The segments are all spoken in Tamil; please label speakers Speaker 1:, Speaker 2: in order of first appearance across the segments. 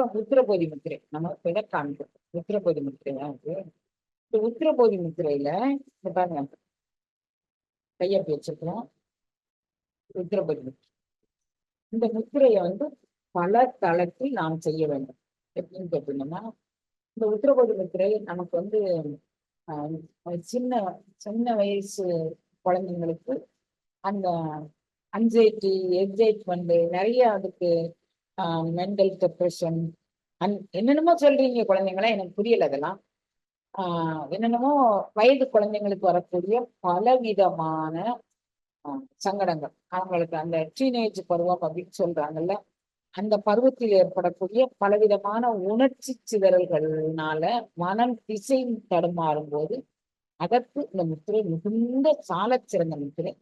Speaker 1: இப்போ உத்திரபோதி முத்திரை. நம்ம இதை காண்போம் உத்திரபோதி முத்திரை தான் இது. இந்த உத்திரபோதி முத்திரையில இந்த பாருங்க. கையப்பி வச்சிருக்கிறோம். உத்திரபோதி முத்திரை. இந்த முத்திரையை வந்து பல தளத்தில் நாம் செய்ய வேண்டும். எப்படின்னு கேட்டீங்கன்னா இந்த உத்திரபோதி முத்திரை நமக்கு வந்து ஆஹ், சின்ன சின்ன வயசு குழந்தைங்களுக்கு அந்த அன்சைட்டி எக்ஸைட்மெண்ட் நிறைய அதுக்கு மென்டல் டிப்ரெஷன் அந் என்னென்னமோ சொல்றீங்க குழந்தைங்களா எனக்கு புரியல அதெல்லாம். ஆஹ் என்னென்னமோ வயது குழந்தைங்களுக்கு வரக்கூடிய பலவிதமான ஆஹ் சங்கடங்கள். அவங்களுக்கு அந்த டீனேஜ் பருவம் அப்படின்னு சொல்றாங்கல்ல அந்த பருவத்தில் ஏற்படக்கூடிய பலவிதமான உணர்ச்சி சிதறல்கள்னால மனம் திசை தடுமாறும் போது அதற்கு இந்த முத்திரை மிகுந்த சால சிறந்த முத்திரை.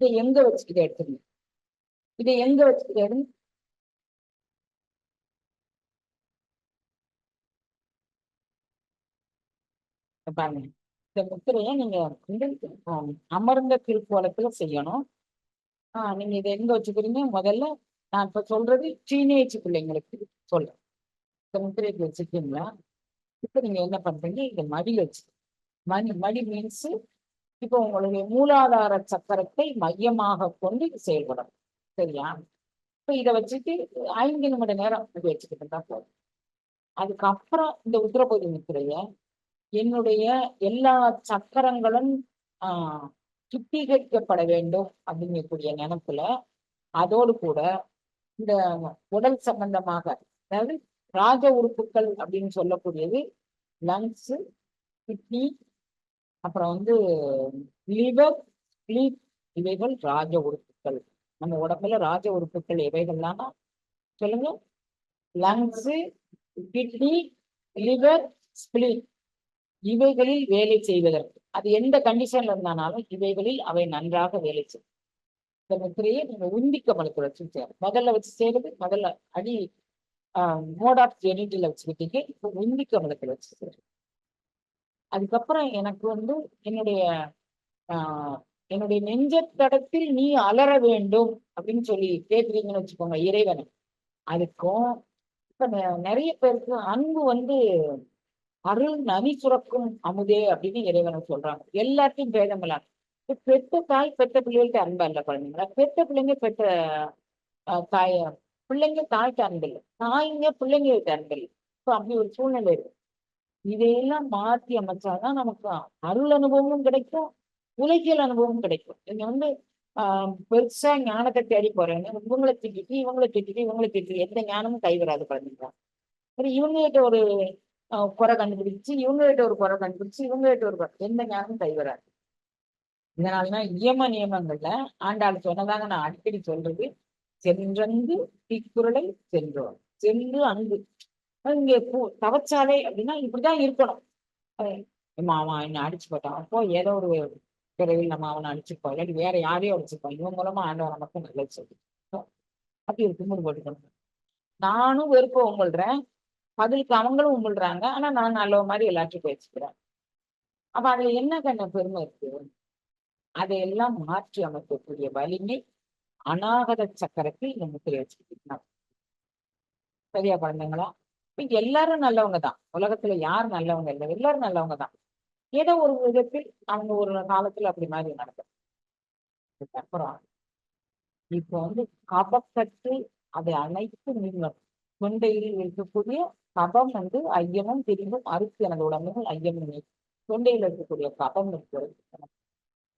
Speaker 1: இதை எங்க வச்சு இதை எடுத்துங்க இதை எங்க வச்சு இதை பாருங்க. இந்த முத்திரையை நீங்க வந்து அமர்ந்த திருக்கோலத்துல செய்யணும். ஆஹ் நீங்க இதை எங்க வச்சுக்கிறீங்க? முதல்ல நான் இப்ப சொல்றது டீனேஜ் பிள்ளைங்களுக்கு சொல்றேன். இந்த முத்திரைக்கு வச்சுக்கீங்களா இப்ப நீங்க என்ன பண்றீங்க? இதை மடி வச்சு மணி மடி மீன்ஸ் இப்போ உங்களுடைய மூலாதார சக்கரத்தை மையமாக கொண்டு செயல்படும். சரியா? இப்ப இதை வச்சுட்டு ஐந்து நிமிட நேரம் வச்சுக்கிட்டு தான் போதும். அதுக்கப்புறம் இந்த உத்தரபோதி முத்திரையை என்னுடைய எல்லா சக்கரங்களும் ஆஹ் சுத்திகரிக்கப்பட வேண்டும் அப்படிங்கக்கூடிய நினப்புல அதோடு கூட இந்த உடல் சம்பந்தமாக அதாவது ராஜ உறுப்புகள் அப்படின்னு சொல்லக்கூடியது லங்ஸ் கிட்னி அப்புறம் வந்து லிவர் ஸ்லீப் இவைகள் ராஜ உறுப்புகள். நம்ம உடம்புல ராஜ உறுப்புகள் எவைகள்லாம் சொல்லுங்க. லங்ஸ் கிட்னி லிவர் ஸ்பிளிட் இவைகளில் வேலை செய்வதற்கு. அது எந்த கண்டிஷன்ல இருந்தானாலும் இவைகளில் அவை நன்றாக வேலை செய்யும். இந்த முத்திரையை நீங்க உந்திக்க மலத்துல வச்சு செய்யணும் முதல்ல வச்சு செய்யறது முதல்ல அடி மோட் ஆஃப் ஜெனிட்டில வச்சுக்கிட்டீங்க. இப்போ உந்திக்க மலத்துல வச்சு செய்யறது அதுக்கப்புறம் எனக்கு வந்து என்னுடைய ஆஹ் என்னுடைய நெஞ்சத்தடத்தில் நீ அலற வேண்டும் அப்படின்னு சொல்லி கேட்குறீங்கன்னு வச்சுக்கோங்க இறைவனை. அதுக்கும் இப்ப நெ- நிறைய பேருக்கு அன்பு வந்து அருள் நனி சுரக்கும் அமுதே அப்படின்னு இறைவனை சொல்றாங்க. எல்லாத்தையும் பேதம் இப்ப பெத்த தாய் பெத்த பிள்ளைகள்ட்ட அன்பா இல்ல குழந்தைங்களா? பெத்த பிள்ளைங்க பெத்த ஆஹ் தாய பிள்ளைங்க தாய்க்கு அன்பு இல்லை. தாய்ங்க பிள்ளைங்களுக்கு அன்பு இல்லை. இப்போ அப்படி ஒரு சூழ்நிலை இருக்கு. இதையெல்லாம் மாற்றி அமைச்சாதான் நமக்கு அருள் அனுபவமும் கிடைக்கும் உலகியல் அனுபவமும் கிடைக்கும். நீங்க வந்து ஆஹ் பெருசா ஞானத்தை தேடி போறேன்னு இவங்களை திட்டிட்டு இவங்களை திட்டிட்டு இவங்களை திட்டிட்டு எந்த ஞானமும் கைவராது குழந்தைங்க சரி இவங்ககிட்ட ஒரு குறை கண்டுபிடிச்சு இவங்ககிட்ட ஒரு குறை கண்டுபிடிச்சு இவங்ககிட்ட ஒரு குறை. எந்த ஞானமும் கைவராது இதனாலதான் இயம நியமங்கள்ல ஆண்டாள் சொன்னதாக நான் அடிக்கடி சொல்றது சென்றங்கு தீக்குறளை சென்றோம் சென்று அங்கு. இங்க பூ- அப்படின்னா இப்படிதான் இருக்கணும். மாமா என்ன அடிச்சு போட்டான். அப்போ ஏதோ ஒரு பிறவில் நம்ம அவனை அடிச்சுப்போம் இல்லாட்டி வேற யாரையும் அடிச்சுப்போம் இவன் மூலமா ஆண்டவன் நமக்கு நல்லது சொல்லி அப்படி ஒரு கும்பிடு போட்டுக்கணும். நானும் வெறுப்ப உங்கள்றேன். பதிலுக்கு அவங்களும் உமிழ்றாங்க. ஆனா நான் நல்ல மாதிரி எல்லாத்தையும் பேசிக்கிறேன். அப்ப அதுல என்ன கண்ண பெருமை இருக்கு? அதையெல்லாம் மாற்றி அமைக்கக்கூடிய வலிமை அநாகத சக்கரத்தில் இந்த முத்திரை வச்சுக்கிட்டீங்கன்னா. சரியா குழந்தைங்களா? இப்ப எல்லாரும் நல்லவங்க தான். உலகத்துல யார் நல்லவங்க இல்லை? எல்லாரும் நல்லவங்க தான். ஏதோ ஒரு விதத்தில் அவங்க ஒரு காலத்துல அப்படி மாதிரி நடக்கும். அதுக்கப்புறம் இப்போ வந்து கபக்கட்டு அதை அனைத்து நீங்களும் தொண்டையில் இருக்கக்கூடிய கபம் வந்து ஐயமும் திரும்பும் அறுத்து எனது உடம்புகள் ஐயமும் தொண்டையில் இருக்கக்கூடிய கபம் இருக்கிறது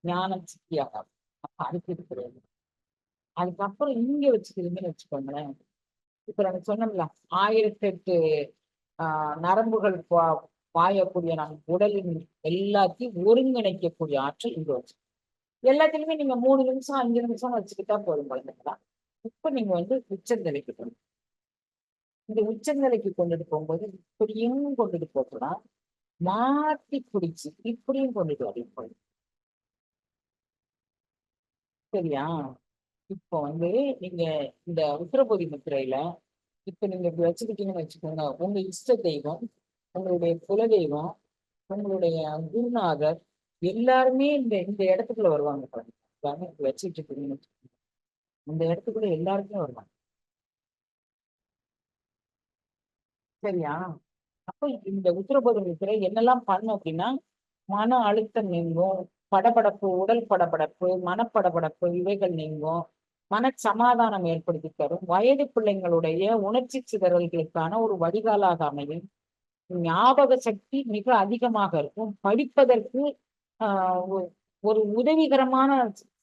Speaker 1: ஞானம் சித்தியாக அறுத்து இருக்கிறது. அதுக்கப்புறம் இங்க வச்சுக்கிறதுன்னு வச்சுக்கோங்களேன். இப்ப நான் சொன்னோம்ல ஆயிரத்தி எட்டு ஆஹ் நரம்புகள் பா- பாயக்கூடிய நம் உடலின் எல்லாத்தையும் ஒருங்கிணைக்கக்கூடிய ஆற்றல் இங்க வச்சு எல்லாத்திலுமே நீங்க மூணு நிமிஷம் அஞ்சு நிமிஷம் வச்சுக்கிட்டா போதும் குழந்தைங்களா? இப்ப நீங்க வந்து உச்சந்தலைக்கு போகணும். இந்த உச்சநிலைக்கு கொண்டுட்டு போகும்போது இப்படியும் கொண்டுட்டு போகலாம் மாத்தி பிடிச்சு இப்படியும் கொண்டுட்டு வரலாம் சரியா? இப்போ வந்து நீங்க இந்த உத்தரபோதி முத்திரையில இப்ப நீங்க இப்படி வச்சுக்கிட்டீங்கன்னு வச்சுக்கோங்க. உங்க இஷ்ட தெய்வம் உங்களுடைய குலதெய்வம் உங்களுடைய குருநாதர் எல்லாருமே இந்த இந்த இடத்துக்குள்ள வருவாங்க பாருங்க. வச்சுக்கிட்டு வச்சுட்டு இருக்கீங்கன்னு வச்சுக்கோங்க. இந்த இடத்துக்குள்ள எல்லாருக்குமே வருவாங்க. சரியா? அப்ப இந்த உத்தரபோத முத்திரை என்னெல்லாம் பண்ணும் அப்படின்னா மன அழுத்தம் நீங்கும் படபடப்பு உடல் படபடப்பு மனப்படபடப்பு இவைகள் நீங்கும் மன சமாதானம் ஏற்படுத்தி தரும் வயது பிள்ளைங்களுடைய உணர்ச்சி சிதறல்களுக்கான ஒரு வடிகாலாக அமையும். ஞாபக சக்தி மிக அதிகமாக இருக்கும். படிப்பதற்கு ஆஹ் ஒரு உதவிகரமான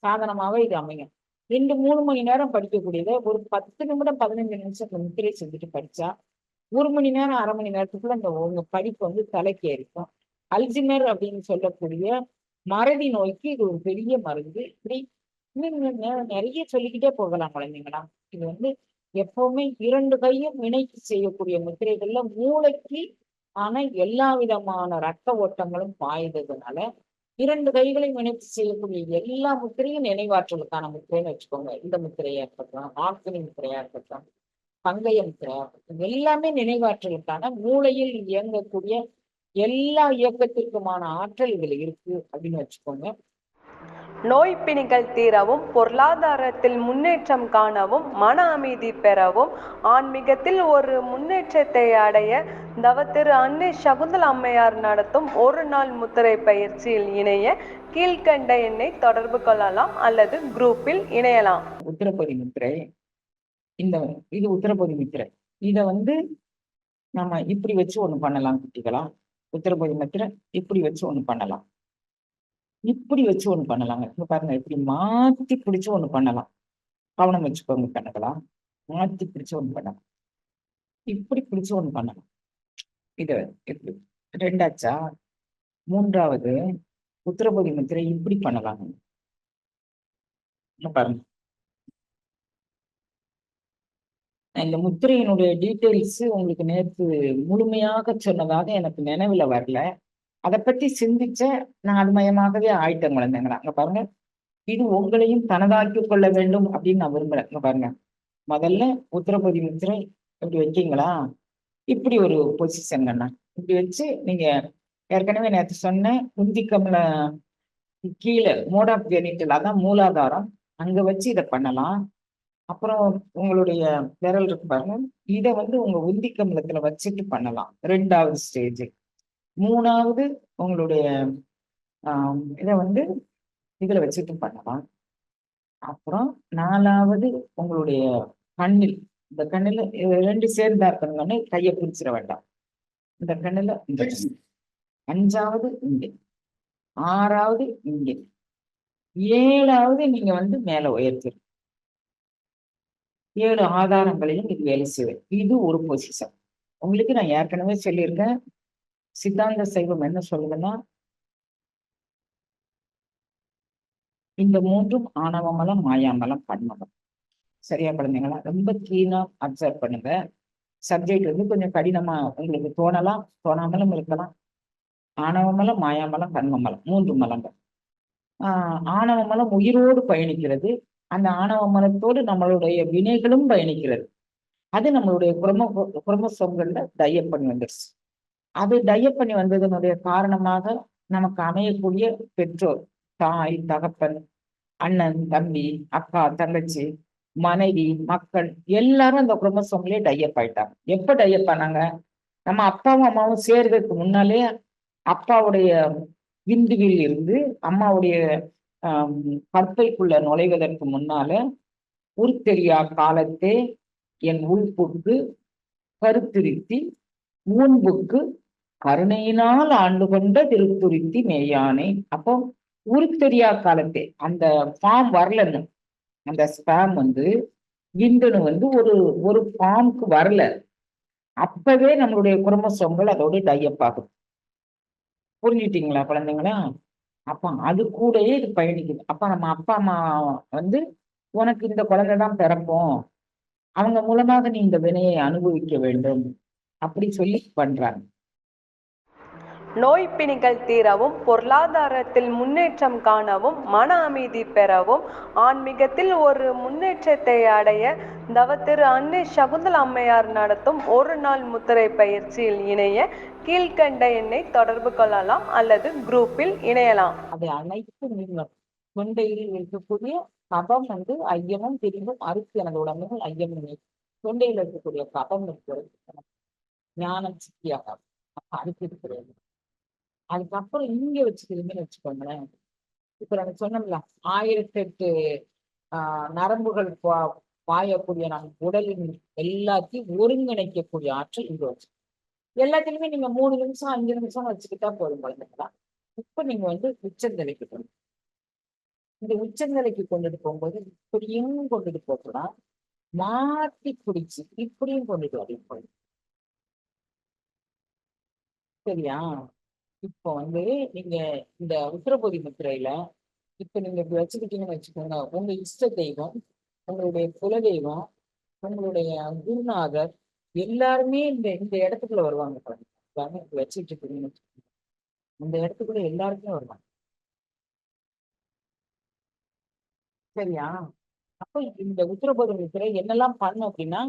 Speaker 1: சாதனமாக இது அமையும். ரெண்டு மூணு மணி நேரம் படிக்கக்கூடியதை ஒரு பத்து நிமிடம் பதினஞ்சு நிமிஷம் முத்திரை செஞ்சுட்டு படிச்சா ஒரு மணி நேரம் அரை மணி நேரத்துக்குள்ள இந்த உங்க படிப்பு வந்து தலைக்கு ஏறிக்கும். அல்ஜிமர் அப்படின்னு சொல்லக்கூடிய மறதி நோய்க்கு இது ஒரு பெரிய மருந்து. இப்படி இன்னும் நிறைய சொல்லிக்கிட்டே போகலாம் குழந்தைங்களா. இது வந்து எப்பவுமே இரண்டு கையும் இணைத்து செய்யக்கூடிய முத்திரைகள்ல மூளைக்கு ஆனா எல்லா விதமான ரத்த ஓட்டங்களும் பாய்ந்ததுனால இரண்டு கைகளையும் இணைத்து செய்யக்கூடிய எல்லா முத்திரையும் நினைவாற்றலுக்கான முத்திரைன்னு வச்சுக்கோங்க. இந்த முத்திரையா இருக்கட்டும் ஆக்கினி முத்திரையா இருக்கட்டும். பங்கைய முத்திரையா இருக்கட்டும் எல்லாமே நினைவாற்றலுக்கான மூளையில் இயங்கக்கூடிய எல்லா இயக்கத்திற்குமான ஆற்றல் இதுல இருக்கு அப்படின்னு வச்சுக்கோங்க.
Speaker 2: நோய் பிணிகள் தீரவும் பொருளாதாரத்தில் முன்னேற்றம் காணவும் மன அமைதி பெறவும் ஆன்மீகத்தில் ஒரு முன்னேற்றத்தை அடைய தவத்திரு அன்னை சகுந்தல அம்மையார் நடத்தும் ஒரு நாள் முத்திரை பயிற்சியில் இணைய கீழ்கண்ட எண்ணை தொடர்பு கொள்ளலாம் அல்லது குரூப்பில் இணையலாம்.
Speaker 1: உத்திரப்பதி முத்திரை. இந்த இது உத்தரபோதி முத்திரை இதை வந்து நம்ம இப்படி வச்சு ஒன்று பண்ணலாம் குட்டிகளா? உத்தரபோதி முத்திரை இப்படி வச்சு ஒன்று பண்ணலாம். இப்படி வச்சு ஒன்று பண்ணலாங்க. இப்போ பாருங்க இப்படி மாற்றி பிடிச்சி ஒன்று பண்ணலாம். கவனம் வச்சுக்கோங்க கணக்கலா மாற்றி பிடிச்சி ஒன்று பண்ணலாம். இப்படி பிடிச்சி ஒன்று பண்ணலாம். இதை இப்படி ரெண்டாச்சா? மூன்றாவது உத்தரபோதி முத்திரை இப்படி பண்ணலாங்க. பாருங்க நான் இந்த முத்திரையினுடைய டீட்டெயில்ஸ் உங்களுக்கு நேற்று முழுமையாக சொன்னதாக எனக்கு நினைவில் வரல. அதை பற்றி சிந்திச்ச நான் அது மயமாகவே ஆயிட்டேன் குழந்தைங்களா அங்கே பாருங்க. இது உங்களையும் தனதாக்கி கொள்ள வேண்டும் அப்படின்னு நான் விரும்புறேன். இங்கே பாருங்க. முதல்ல உத்திரபதி முத்திரை இப்படி வைக்கீங்களா? இப்படி ஒரு பொசிஷன் அண்ணா. இப்படி வச்சு நீங்க ஏற்கனவே நேற்று சொன்னேன் குந்திக்கம்ல கீழே மோட் ஆஃப் ஜெனிட்டல் அதான் மூலாதாரம். அங்க வச்சு இதை பண்ணலாம். அப்புறம் உங்களுடைய விரல் இருக்கு பாருங்க. இதை வந்து உங்க உந்தி கமலத்துல வச்சுட்டு பண்ணலாம். ரெண்டாவது ஸ்டேஜ் மூணாவது உங்களுடைய ஆஹ் இதை வந்து இதுல வச்சுட்டு பண்ணலாம். அப்புறம் நாலாவது உங்களுடைய கண்ணில். இந்த கண்ணில் ரெண்டு சேர்ந்தா இருக்கணுங்கன்னு கையை பிடிச்சிட வேண்டாம். இந்த கண்ணுல இந்த. அஞ்சாவது இங்கே. ஆறாவது இங்கே. ஏழாவது நீங்க வந்து மேல உயர்த்திடும் ஏழு ஆதாரங்களையும் இது வேலை செய்வேன் இது ஒரு பொசிஷன் உங்களுக்கு நான் ஏற்கனவே சொல்லியிருக்கேன். சித்தாந்த சைவம் என்ன சொல்லுதுன்னா இந்த மூன்றும் ஆணவமலம் மாயாமலம் பன்மலம் சரியா குழந்தைங்களா? ரொம்ப கீனா அப்சர்வ் பண்ணுங்க. சப்ஜெக்ட் வந்து கொஞ்சம் கடினமா உங்களுக்கு தோணலாம் தோணாமலும் இருக்கலாம். ஆணவமலம் மாயாமலம் கண்மமலம் மூன்று மலங்கள். ஆஹ் ஆணவமலம் உயிரோடு பயணிக்கிறது. அந்த ஆணவ மனத்தோடு நம்மளுடைய வினைகளும் பயணிக்கிறது. அது நம்மளுடைய குரம குரமசோம்கள்ல டையப் பண்ணி வந்துருச்சு. அது டையப் பண்ணி வந்ததனுடைய காரணமாக நமக்கு அமையக்கூடிய பெற்றோர் தாய் தகப்பன் அண்ணன் தம்பி அக்கா தங்கச்சி மனைவி மக்கள் எல்லாரும் அந்த குரமசோம்லயே டையப் ஆயிட்டாங்க. எப்ப டையப் ஆனாங்க? நம்ம அப்பாவும் அம்மாவும் சேர்றதுக்கு முன்னாலே அப்பாவுடைய விந்துவில் இருந்து அம்மாவுடைய கற்பைக்குள்ள நுழைவதற்கு முன்னால உருத்தெரியா காலத்தே என் உள்புக்கு கருத்திருத்தி ஊன்புக்கு கருணையினால் ஆண்டு கொண்ட திருத்துருத்தி மேயானை. அப்போ உருத்தெரியா காலத்தே அந்த ஃபார்ம் வரலன்னு அந்த ஸ்பேம் வந்து விந்தணு வந்து ஒரு ஒரு ஃபார்முக்கு வரல. அப்பவே நம்மளுடைய குரோமோசோம்கள் அதோட டையப் ஆகுது. புரிஞ்சுட்டீங்களா குழந்தைங்களா? அப்ப அது கூடயே இது பயணிக்குது. அப்ப நம்ம அப்பா அம்மா வந்து உனக்கு இந்த குழந்தை தான் பிறப்போம் அவங்க மூலமாக நீ இந்த வினையை அனுபவிக்க வேண்டும். அப்படி சொல்லி பண்றாங்க.
Speaker 2: நோய் பிணிகள் தீரவும் பொருளாதாரத்தில் முன்னேற்றம் காணவும் மன அமைதி பெறவும் ஆன்மீகத்தில் ஒரு முன்னேற்றத்தை அடைய தவத்திரு அன்னை சகுந்தல அம்மையார் நடத்தும் ஒரு நாள் முத்திரை பயிற்சியில் இணைய கீழ்கண்ட எண்ணை தொடர்பு கொள்ளலாம் அல்லது குரூப்பில் இணையலாம்.
Speaker 1: அதை அனைத்து நீங்கள் தொண்டையில் இருக்கக்கூடிய கபம் வந்து ஐயமும் பிரிவும் அறுத்து எனது உடம்புகள் ஐயம் தொண்டையில் இருக்கக்கூடிய கபம் இருக்கிறது. ஞானம் சித்தியாக அதுக்கு இருக்கிறது அதுக்கப்புறம் இங்க வச்சுக்கிறீங்கன்னு வச்சுக்கோங்களேன். இப்ப நம்ம சொன்னோம்ல ஆயிரத்தி எட்டு ஆஹ் நரம்புகள் பா- பாயக்கூடிய நம் உடலின் எல்லாத்தையும் ஒருங்கிணைக்கக்கூடிய ஆற்றல் இங்க வச்சு. எல்லாத்திலுமே நீங்க மூணு நிமிஷம் அஞ்சு நிமிஷம் வச்சுக்கிட்டா போதும் குழந்தைங்களா. இப்ப நீங்க வந்து உச்சந்தலைக்கு போகணும் இந்த உச்சந்தலைக்கு கொண்டுட்டு போகும்போது இப்படியும் கொண்டுட்டு போகலாம் மாத்தி பிடிச்சு இப்படியும் கொண்டுட்டு வரலாம் சரியா? இப்போ வந்து நீங்க இந்த உத்தரபோதி முத்திரையில இப்ப நீங்க இப்படி வச்சுக்கிட்டீங்கன்னு வச்சுக்கோங்க. உங்க இஷ்ட தெய்வம் உங்களுடைய குல தெய்வம் உங்களுடைய குருநாதர் எல்லாருமே இந்த இந்த இடத்துக்குள்ள வருவாங்க பாருங்க. இப்படி வச்சுட்டு இருக்கீங்கன்னு வச்சுக்கோங்க. இந்த இடத்துக்குள்ள எல்லாருமே வருவாங்க. சரியா? அப்போ இந்த உத்தரபோதி முத்திரை என்னெல்லாம் பண்ணும் அப்படின்னா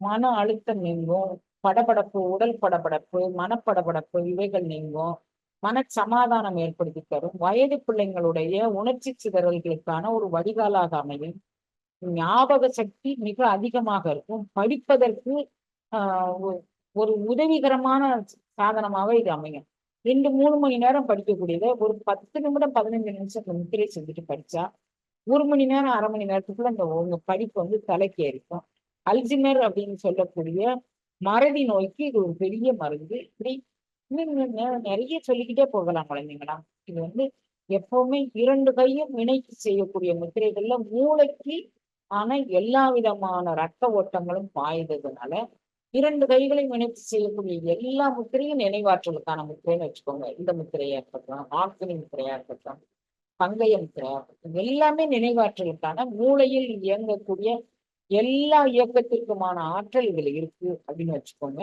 Speaker 1: மன அழுத்தம் நீங்கும் படபடப்பு உடல் படபடப்பு மனப்படபடப்பு இவைகள் நீங்கும். மன சமாதானம் ஏற்படுத்தி தரும். வயது பிள்ளைங்களுடைய உணர்ச்சி சிதறல்களுக்கான ஒரு வடிகாலாக அமையும். ஞாபக சக்தி மிக அதிகமாக இருக்கும். படிப்பதற்கு ஆஹ் ஒரு உதவிகரமான சாதனமாக இது அமையும். ரெண்டு மூணு மணி நேரம் படிக்கக்கூடியதை ஒரு பத்து நிமிடம் பதினஞ்சு நிமிஷம் முத்திரை செஞ்சுட்டு படிச்சா ஒரு மணி நேரம் அரை மணி நேரத்துக்குள்ள அந்த உங்க படிப்பு வந்து தலைக்கு ஏறிக்கும். அல்ஜிமர் அப்படின்னு சொல்லக்கூடிய மறதி நோய்க்கு இது ஒரு பெரிய மருந்து. இப்படி நிறைய சொல்லிக்கிட்டே போகலாம் குழந்தைங்களா. இது வந்து எப்பவுமே இரண்டு கையும் இணைத்து செய்யக்கூடிய முத்திரைகள்ல மூளைக்கு ஆன எல்லா விதமான ரத்த ஓட்டங்களும் பாய்ந்ததுனால இரண்டு கைகளையும் இணைத்து செய்யக்கூடிய எல்லா முத்திரையும் நினைவாற்றலுக்கான முத்திரைன்னு வச்சுக்கோங்க. இந்த முத்திரையா இருக்கட்டும் ஆக்சினி முத்திரையா இருக்கட்டும் பங்கைய முத்திரையா இருக்கட்டும் எல்லாமே நினைவாற்றலுக்கான மூளையில் இயங்கக்கூடிய எல்லா இயக்கத்திற்குமான ஆற்றல் இதுல இருக்கு அப்படின்னு வச்சுக்கோங்க.